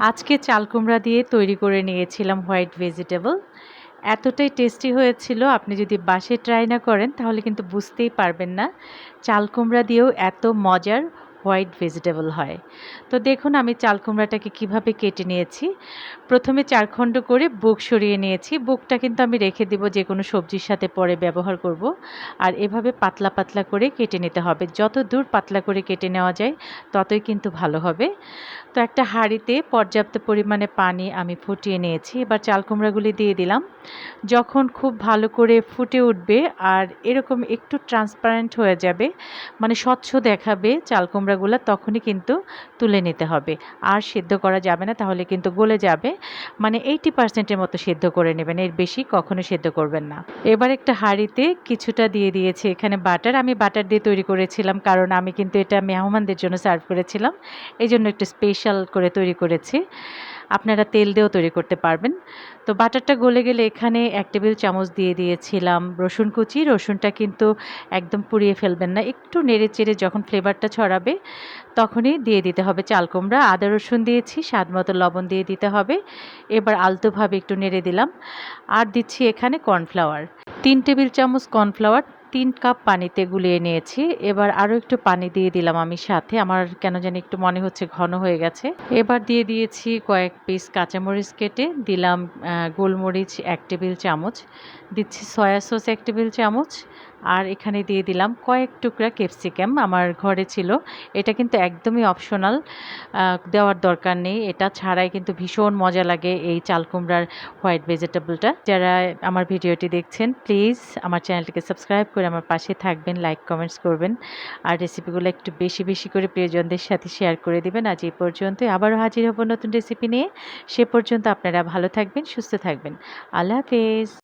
আজকে চাল কুমড়া দিয়ে তৈরি করে নিয়েছিলাম হোয়াইট ভেজিটেবল। এতটাই টেস্টি হয়েছিল, আপনি যদি বাসে ট্রাই না করেন তাহলে কিন্তু বুঝতেই পারবেন না চাল কুমড়া দিয়েও এত মজার হোয়াইট ভেজিটেবল হয়। তো দেখুন আমি চাল কুমড়াটাকে কীভাবে কেটে নিয়েছি। প্রথমে চারখণ্ড করে বুক সরিয়ে নিয়েছি। বুকটা কিন্তু আমি রেখে দিব যে কোনো সবজির সাথে পরে ব্যবহার করব। আর এভাবে পাতলা পাতলা করে কেটে নিতে হবে। যত দূর পাতলা করে কেটে নেওয়া যায় ততই কিন্তু ভালো হবে। তো একটা হাঁড়িতে পর্যাপ্ত পরিমাণে পানি আমি ফুটিয়ে নিয়েছি। এবার চাল কুমড়াগুলি দিয়ে দিলাম। যখন খুব ভালো করে ফুটে উঠবে আর এরকম একটু ট্রান্সপারেন্ট হয়ে যাবে মানে স্বচ্ছ দেখাবে চাল কুমড়াগুলো, তখনই কিন্তু তুলে নিতে হবে। আর সেদ্ধ করা যাবে না, তাহলে কিন্তু গলে যাবে। মানে এইটি পার্সেন্টের মতো সেদ্ধ করে নেবেন, এর বেশি কখনো সেদ্ধ করবেন না। এবার একটা হাঁড়িতে কিছুটা দিয়ে দিয়েছি এখানে বাটার। আমি বাটার দিয়ে তৈরি করেছিলাম, কারণ আমি কিন্তু এটা মেহমানদের জন্য সার্ভ করেছিলাম। এই জন্য একটু স্পেশাল করে তৈরি করেছি। আপনারা তেল দিয়েও তৈরি করতে পারবেন। তো বাটারটা গলে গেলে এখানে এক টেবিল চামচ দিয়ে দিয়েছিলাম রসুন কুচি। রসুনটা কিন্তু একদম পুড়িয়ে ফেলবেন না। একটু নেড়ে চেড়ে যখন ফ্লেভারটা ছড়াবে তখনই দিয়ে দিতে হবে চাল কুমড়া। আদা রসুন দিয়েছি, স্বাদ মতো লবণ দিয়ে দিতে হবে। এবার আলতোভাবে একটু নেড়ে দিলাম। আর দিচ্ছি এখানে কর্নফ্লাওয়ার। তিন টেবিল চামচ কর্নফ্লাওয়ার তিন কাপ পানিতে গুলিয়ে নিয়েছি। এবার আরও একটু পানি দিয়ে দিলাম আমি সাথে। আমার কেন জানি একটু মনে হচ্ছে ঘন হয়ে গেছে। এবার দিয়ে দিয়েছি কয়েক পিস কাঁচামরিচ কেটে দিলাম গোলমরিচ এক টেবিল চামচ। দিচ্ছি সয়া সস এক টেবিল চামচ। আর এখানে দিয়ে দিলাম কয়েক টুকরা ক্যাপসিকাম আমার ঘরে ছিল। এটা কিন্তু একদমই অপশনাল দেওয়ার দরকার নেই। এটা ছাড়াই কিন্তু ভীষণ মজা লাগে এই চাল কুমড়ার হোয়াইট ভেজিটেবলটা। যারা আমার ভিডিওটি দেখছেন, প্লিজ আমার চ্যানেলটিকে সাবস্ক্রাইব করে আমার পাশে থাকবেন, লাইক, কমেন্টস করবেন। আর রেসিপিগুলো একটু বেশি বেশি করে প্রিয়জনদের সাথে শেয়ার করে দেবেন। আজ এই পর্যন্ত আবারও হাজির হব নতুন রেসিপি নিয়ে। সে পর্যন্ত আপনারা ভালো থাকবেন, সুস্থ থাকবেন। আল্লাহ হাফেজ।